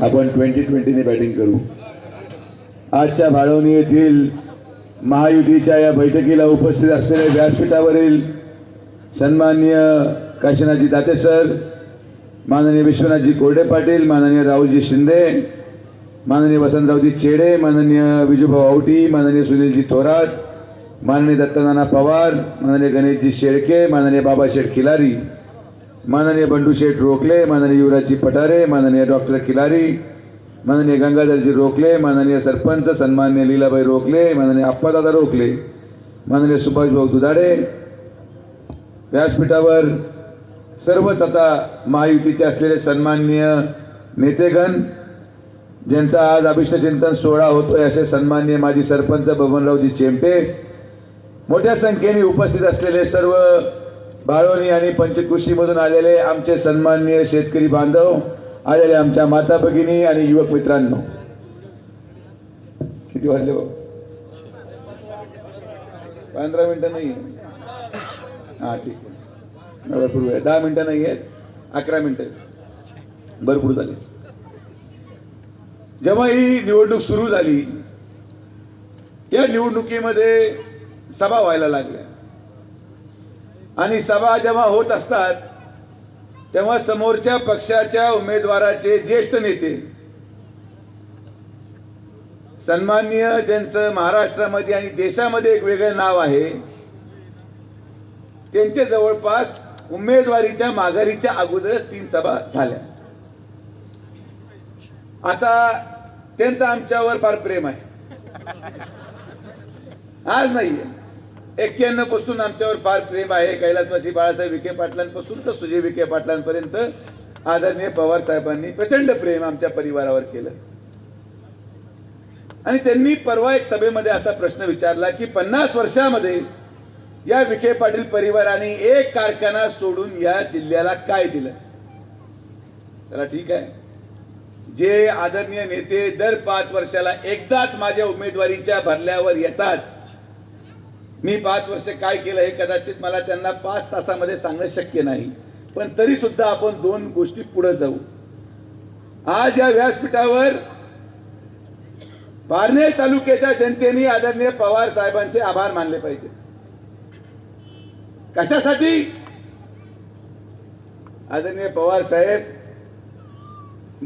आपण twenty ट्वेंटीने batting करू. आजच्या भाळवणी येथील महायुतीच्या या बैठकीला उपस्थित असलेल्या व्यासपीठावरील सन्माननीय काशीनाथजी दाते सर माननीय विश्वनाथजी कोरडे पाटील माननीय राहुलजी शिंदे माननीय वसंतरावजी चेडे माननीय विजूभाऊ आवटी माननीय सुनीलजी थोरात माननीय दत्तनाना पवार माननीय गणेशजी शेळके माननीय बाबाशेठ खिलारी माननीय बंडू शेठ माननीय युवराजजी पठारे माननीय डॉक्टर किलारी माननीय गंगाधरजी रोखले माननीय सरपंच सन्मान्य लीलाबाई रोकले माननीय अप्पादादा रोखले माननीय सुभाषभाऊ दुधाडे व्यासपीठावर सर्वच आता महायुतीचे असलेले सन्माननीय नेतेगण ज्यांचा आज अभिष्टचिंतन सोहळा होतोय असे सन्माननीय माजी सरपंच बबनरावजी चेमटे मोठ्या संख्येने उपस्थित असलेले सर्व बाळवणी आणि पंचकृषीमधून आलेले आमचे सन्माननीय शेतकरी बांधव आलेले आमच्या माता भगिनी आणि युवक मित्रांनो. किती वाजले भाऊ? पंधरा मिनिटं नाही हा ठीक आहे. सुरू आहे. दहा मिनिटं नाही आहेत. अकरा मिनिटं भरपूर झाली. जेव्हा ही निवडणूक सुरू झाली या निवडणुकीमध्ये सभा व्हायला लागल्या. आणि सभा जेव्हा होत असतात तेव्हा समोरच्या पक्षाच्या उमेदवाराचे ज्येष्ठ नेते सन्माननीय ज्यांचं महाराष्ट्रामध्ये आणि देशामध्ये एक वेगळं नाव आहे त्यांच्या जवळपास उमेदवारीच्या माघारीच्या अगोदरच तीन सभा झाल्या. आता त्यांचं आमच्यावर फार प्रेम आहे. आज नाहीये. एक्क्याण्णवपासून आमच्यावर फार प्रेम आहे. कैलासवासी बाळासाहेब विखे पाटलांपासून तर सुजय विखे पाटलांपर्यंत आदरणीय पवार साहेबांनी प्रचंड प्रेम आमच्या परिवारावर केलं. आणि त्यांनी परवा एक सभेमध्ये असा प्रश्न विचारला की पन्नास वर्षामध्ये या विखे पाटील परिवाराने एक कारखाना सोडून या जिल्ह्याला काय दिलं? त्याला ठीक आहे. जे आदरणीय नेते दर पाच वर्षाला एकदाच माझ्या उमेदवारीच्या भरल्यावर येतात मी पाच वर्ष काय केलं हे कदाचित मला त्यांना पाच तासामध्ये सांगणं शक्य नाही. पण तरी सुद्धा आपण दोन गोष्टी पुढे जाऊ. आज या व्यासपीठावर पारनेर तालुक्याच्या जनतेने आदरणीय पवार साहेबांचे आभार मानले पाहिजे. कशासाठी? आदरणीय पवार साहेब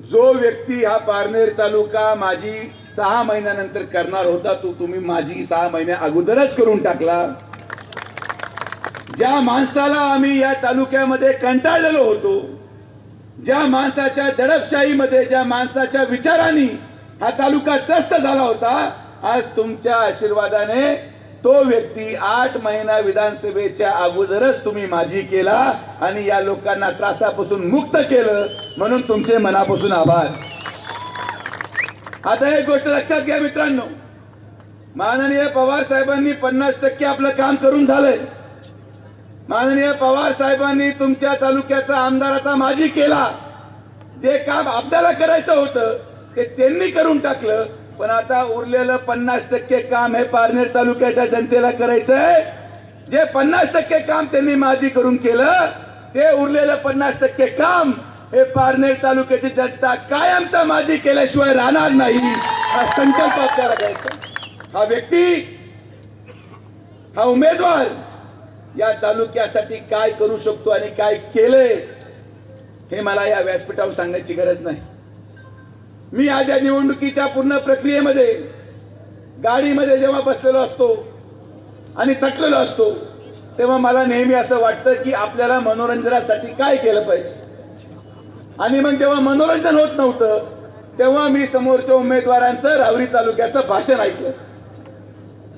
जो व्यक्ती हा पारनेर तालुका माझी सहा महिन्यानंतर करणार होता तो तुम्ही माझी सहा महिन्या अगोदरच करून टाकला. ज्या माणसाला आम्ही या तालुक्यामध्ये कंटाळलेलो होतो ज्या माणसाच्या दडपशाहीमध्ये ज्या माणसाच्या विचारांनी हा तालुका त्रस्त झाला होता आज तुमच्या आशीर्वादाने तो व्यक्ती आठ महिना विधानसभेच्या अगोदरच तुम्ही माझी केला आणि या लोकांना त्रासापासून मुक्त केलं. म्हणून तुमचे मनापासून आभार. आता एक गोष्ट लक्षात घ्या मित्रांनो. माननीय पवार साहेबांनी पन्नास टक्के आपलं काम करून झालंय. माननीय पवार साहेबांनी तुमच्या तालुक्याचा आमदार आता माझी केला. जे काम आपल्याला करायचं होतं ते त्यांनी करून टाकलं. पण आता उरलेलं पन्नास टक्के काम हे पारनेर तालुक्याच्या जनतेला करायचंय. जे पन्नास टक्के काम त्यांनी माझी करून केलं ते उरलेलं पन्नास टक्के काम हे पारनेर तालुक्याची जनता कायमचा माजी केल्याशिवाय राहणार नाही हा संकल्प आपल्याला घ्यायचा हा व्यक्ती हा उमेदवार या तालुक्यासाठी काय करू शकतो आणि काय केलंय हे मला या व्यासपीठावर सांगण्याची गरज नाही. मी आज या निवडणुकीच्या पूर्ण प्रक्रियेमध्ये गाडीमध्ये जेव्हा बसलेलो असतो आणि थकलेलो असतो तेव्हा मला नेहमी असं वाटतं की आपल्याला मनोरंजनासाठी काय केलं पाहिजे. आणि मग तेव्हा मनोरंजन होत नव्हतं. तेव्हा मी समोरच्या उमेदवारांचं रावरी तालुक्याचं भाषण ऐकलं.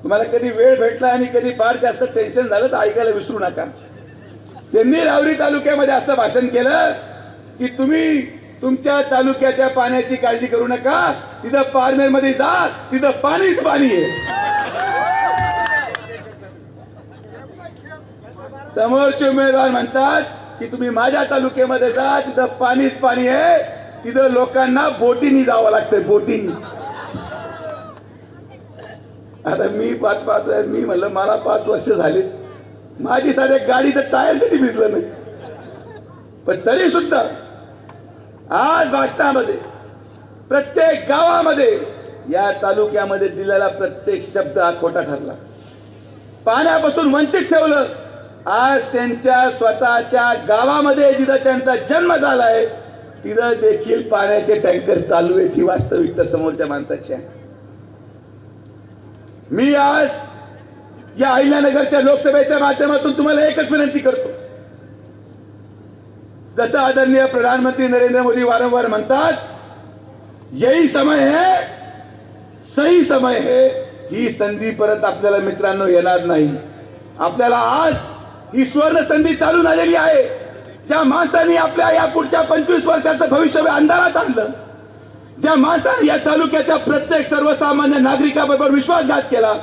तुम्हाला कधी वेळ भेटला आणि कधी फार जास्त टेन्शन झालं तर ऐकायला विसरू नका. त्यांनी रावरी तालुक्यामध्ये असं भाषण केलं की तुम्ही तुमच्या तालुक्याच्या पाण्याची काळजी करू नका. तिथं पारनेरमध्ये जा तिथं पाणीच पाणी आहे. समोरचे उमेदवार म्हणतात की तुम्ही माझ्या तालुक्यामध्ये जा तिथं पाणीच पाणी आहे. तिथं लोकांना बोटीनी जावं लागतंय बोटीनी. आता मी पाच पाच मी म्हणलं मला पाच वर्ष झाली. माझी साध्या गाडीचं टायर तरी भिजलं नाही पण तरी सुद्धा आज भाषणामध्ये प्रत्येक गावामध्ये या तालुक्यामध्ये दिलेला प्रत्येक शब्द हा खोटा ठरला. पाण्यापासून वंचित ठेवलं. आज त्यांच्या स्वतःच्या गावामध्ये जिथं त्यांचा जन्म झालाय तिथं देखील पाण्याचे टँकर चालू आहे ही वास्तविकता समोरच्या माणसाची आहे. मी आज या अहिल्यानगरच्या लोकसभेच्या माध्यमातून तुम्हाला एकच विनंती करतो. जसं आदरणीय प्रधानमंत्री नरेंद्र मोदी वारंवार म्हणतात यही समय है सही समय है. ही संधी परत आपल्याला मित्रांनो येणार नाही. आपल्याला आज ही स्वर्ण संधी चालून आलेली आहे. त्या माणसाने आपल्या या पुढच्या पंचवीस वर्षाचं भविष्य अंधारात आणलं ज्या माणसाने या तालुक्याच्या प्रत्येक सर्वसामान्य नागरिकाबरोबर विश्वासघात केला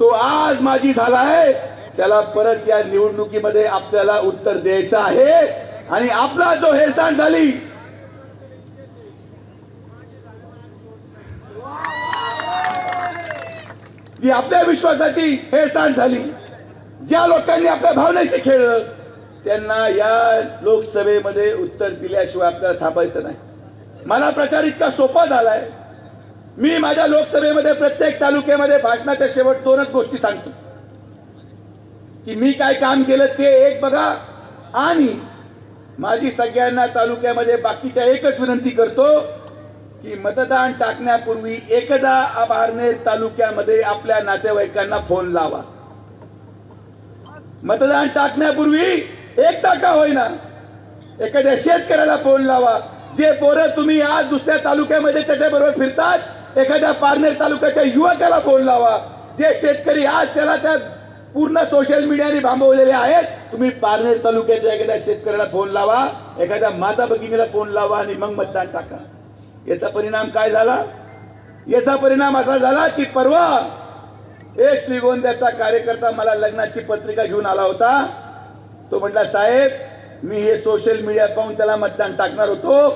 तो आज माझी झाला आहे. त्याला परत या निवडणुकीमध्ये आपल्याला उत्तर द्यायचं आहे. आणि आपला जो हेळसांड झाली जी आपल्या विश्वासाची हेळसांड झाली ज्या लोकांनी आपल्या भावनेशी खेळलं त्यांना या लोकसभेमध्ये उत्तर दिल्याशिवाय आपल्याला थांबायचं नाही. मला प्रचार इतका सोपा झालाय. मी माझ्या लोकसभेमध्ये प्रत्येक तालुक्यामध्ये भाषणाच्या शेवट दोनच गोष्टी सांगतो. की मी काय काम केलं ते एक बघा. आणि माझी सगळ्यांना तालुक्यामध्ये बाकीच्या एकच विनंती करतो की मतदान टाकण्यापूर्वी एकदा आभारने तालुक्यामध्ये आपल्या नातेवाईकांना फोन लावा. मतदान टाकण्यापूर्वी एक टाका होईना. एखाद्या शेतकऱ्याला फोन लावा. जे पोरं तुम्ही आज दुसऱ्या तालुक्यामध्ये त्याच्याबरोबर फिरतात एखाद्या पारनेर तालुक्याच्या युवकाला फोन लावा. जे शेतकरी आज त्याला त्या पूर्ण सोशल मीडियाने भांबवलेले आहेत तुम्ही पारनेर तालुक्याच्या एखाद्या शेतकऱ्याला फोन लावा. एखाद्या माता भगिनीला फोन लावा आणि मग मतदान टाका. याचा परिणाम काय झाला? याचा परिणाम असा झाला की परवा एक श्रीगोंद्याचा कार्यकर्ता मला लग्नाची पत्रिका घेऊन आला होता. तो म्हटला साहेब मी हे सोशल मीडिया पाहून त्याला मतदान टाकणार होतो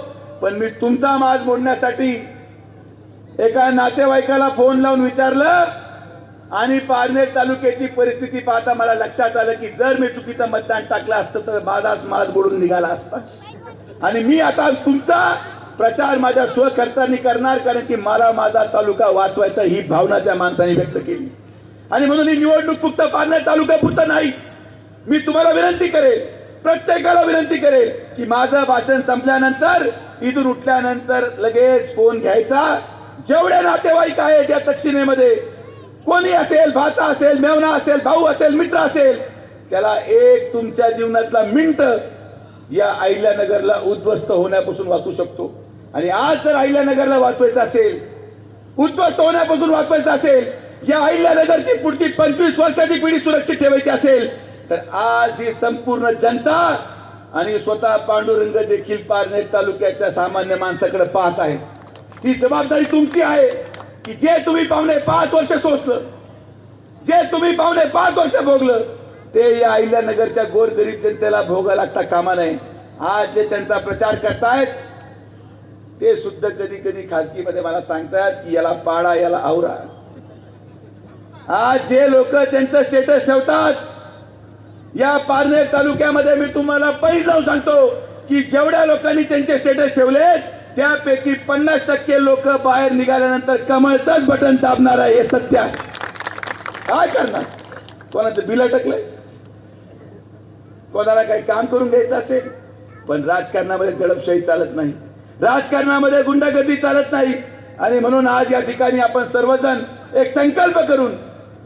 पण मी तुमचा माज मोडण्यासाठी एका नातेवाईकाला फोन लावून विचारलं आणि पारनेर तालुक्याची परिस्थिती पाहता मला लक्षात आलं की जर मी चुकीचं मतदान टाकलं असतं तर माझाच माज बोडून निघाला असता. आणि मी आता तुमचा प्रचार माझ्या स्वखर्चाने करणार कारण की मला माझा तालुका वाचवायचा ही भावना त्या माणसाने व्यक्त केली. आणि म्हणून ही निवडणूक फक्त पारनेर तालुक्यापुरतं नाही. मी तुम्हाला विनंती करेल प्रत्येकाला विनंती करेल की माझं भाषण संपल्यानंतर इथून उठल्यानंतर लगेच फोन घ्यायचा. जेवढे नातेवाईक आहेत या दक्षिणेमध्ये कोणी असेल भाचा असेल मेवना असेल भाऊ असेल मित्र असेल त्याला एक तुमच्या जीवनातला मिंट या अहिल्यानगरला उद्ध्वस्त होण्यापासून वाचू शकतो. आणि आज जर अहिल्यानगरला वाचवायचं असेल उद्ध्वस्त होण्यापासून वाचवायचं असेल या अहिल्यानगरची पुढची पंचवीस वर्षाची पिढी सुरक्षित ठेवायची असेल तर आज ही संपूर्ण जनता आणि स्वतः पांडुरंग देखील पारनेर तालुक्याच्या सामान्य माणसाकडे पाहत आहे ही जबाबदारी तुमची आहे की जे तुम्ही पाहुणे पाच वर्ष सोसलं जे तुम्ही पाहुणे पाच वर्ष भोगलं ते या अहिल्यानगरच्या गोरगरीब जनतेला भोगा लागता कामा नये. आज जे त्यांचा प्रचार करतायत ते सुद्धा कधी कधी खासगीमध्ये मला सांगतात की याला पाडा याला आवरा. आज जे लोक त्यांचं स्टेटस ठेवतात या पारनेर तालुक्यामध्ये मी तुम्हाला पहिलं जाऊन सांगतो की जेवढ्या लोकांनी त्यांचे स्टेटस ठेवले त्यापैकी पन्नास टक्के लोक बाहेर निघाल्यानंतर कमळचंच बटन दाबणार आहे हे सत्य आहे. काय करणार? कोणाचं बिल अटकलंय? कोणाला काही काम करून घ्यायचं असेल? पण राजकारणामध्ये गडपशाही चालत नाही. राजकारणामध्ये गुंडागर्दी चालत नाही. आणि म्हणून आज या ठिकाणी आपण सर्वजण एक संकल्प करून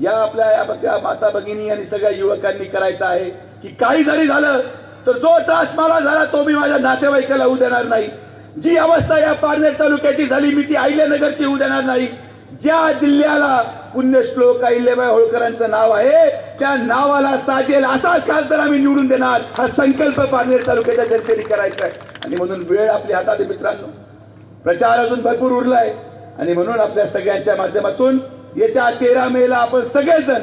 या आपल्या या माता भगिनी आणि सगळ्या युवकांनी करायचं आहे की काही जरी झालं तर जो त्रास मला झाला तो मी माझ्या नातेवाईकाला होऊ देणार नाही. जी अवस्था या पारनेर तालुक्याची झाली मी ती अहिल्यानगरची होऊ देणार नाही. ज्या जिल्ह्याला पुण्यश्लोक अहिल्याबाई होळकरांचं नाव आहे त्या नावाला साजेल असाच खासदार आम्ही निवडून देणार हा संकल्प पारनेर तालुक्याच्या जनतेने करायचा आहे. आणि म्हणून वेळ आपल्या हातात मित्रांनो. प्रचार अजून भरपूर उरलाय. आणि म्हणून आपल्या सगळ्यांच्या माध्यमातून येत्या तेरा मेला आपण सगळेजण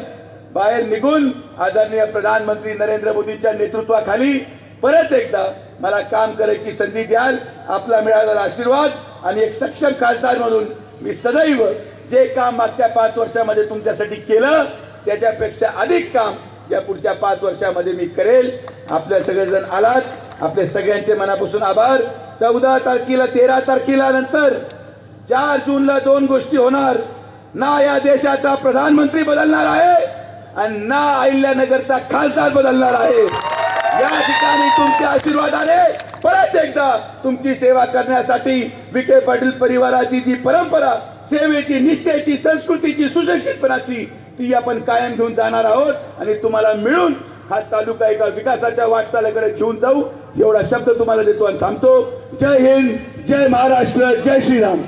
बाहेर निघून आदरणीय प्रधानमंत्री नरेंद्र मोदींच्या नेतृत्वाखाली परत एकदा मला काम करायची संधी द्याल आपला मिळालेला आशीर्वाद आणि एक सक्षम खासदार म्हणून मी सदैव जे काम मागच्या पाच वर्षामध्ये तुमच्यासाठी केलं त्याच्यापेक्षा अधिक काम या पुढच्या पाच वर्षामध्ये मी करेल. आपल्या सगळेजण आलात. आपले सगळ्यांचे मनापासून आभार. चौदा तारखेला तेरा तारखेला नंतर चार जूनला दोन गोष्टी होणार. ना या देशाचा प्रधानमंत्री बदलणार आहे आणि ना अहिल्यानगरचा खासदार बदलणार आहे. या ठिकाणी तुमच्या आशीर्वादाने परत एकदा तुमची सेवा करण्यासाठी विखे पाटील परिवाराची जी परंपरा सेवेची निष्ठेची संस्कृतीची सुशिक्षितपणाची ती आपण कायम घेऊन जाणार आहोत आणि तुम्हाला मिळून हा तालुका एका विकासाच्या वाटचालीकडे घेऊन जाऊ. एवढा शब्द तुम्हाला देतो आणि थांबतो. जय हिंद जय महाराष्ट्र जय श्रीराम.